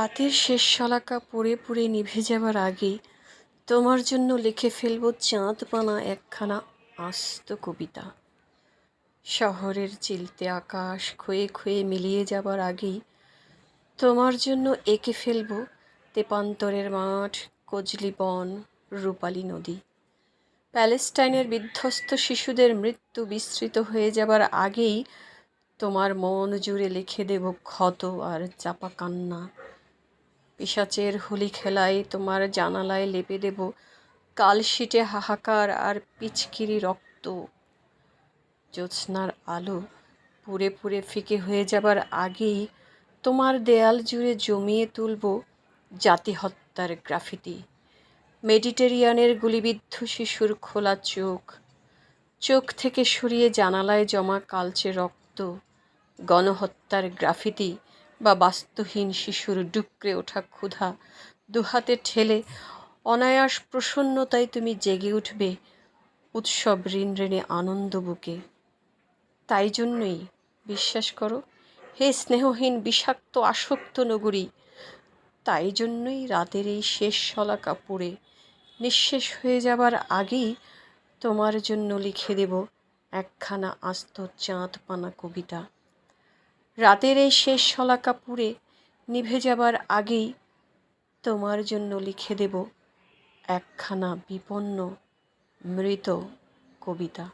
রাতের শেষ শলাকা পড়ে পড়ে নিভে যাবার আগে তোমার জন্য লিখে ফেলব চাঁদপানা একখানা আস্ত কবিতা। শহরের চিলতে আকাশ ক্ষয়ে ক্ষয়ে মিলিয়ে যাবার আগেই তোমার জন্য এঁকে ফেলব তেপান্তরের মাঠ, কজলি বন, রূপালী নদী। প্যালেস্টাইনের বিধ্বস্ত শিশুদের মৃত্যু বিস্তৃত হয়ে যাবার আগেই তোমার মন জুড়ে লিখে দেব ক্ষত আর চাপা কান্না পিসাচের হোলি খেলায় তোমার জানালায় লেপে দেব কালশিটে হাহাকার আর পিচকিরি রক্ত। জ্যোৎস্নার আলো পুড়ে পুড়ে ফিকে হয়ে যাবার আগেই তোমার দেয়াল জুড়ে জমিয়ে তুলব জাতি হত্যার গ্রাফিতি। মেডিটেরিয়ানের গুলিবিদ্ধ শিশুর খোলা চোখ। চোখ থেকে সরিয়ে জানালায় জমা কালচে রক্ত। গণহত্যার গ্রাফিতি বা বাস্তুহীন শিশুর ডুকরে ওঠা ক্ষুধা দুহাতে ঠেলে অনায়াস প্রসন্নতায় তুমি জেগে উঠবে উৎসব ঋণ ঋণে আনন্দ বুকে। তাই জন্যই বিশ্বাস করো, হে স্নেহহীন বিষাক্ত আসক্ত নগরী, তাই জন্যই রাতের এই শেষ শলাকা পড়ে নিঃশেষ হয়ে যাবার আগেই তোমার জন্য লিখে দেব একখানা আস্ত চাঁদ পানা কবিতা। রাতের এই শেষ শলাকা পুড়ে নিভে যাবার আগেই তোমার জন্য লিখে দেব একখানা বিপন্ন মৃত কবিতা।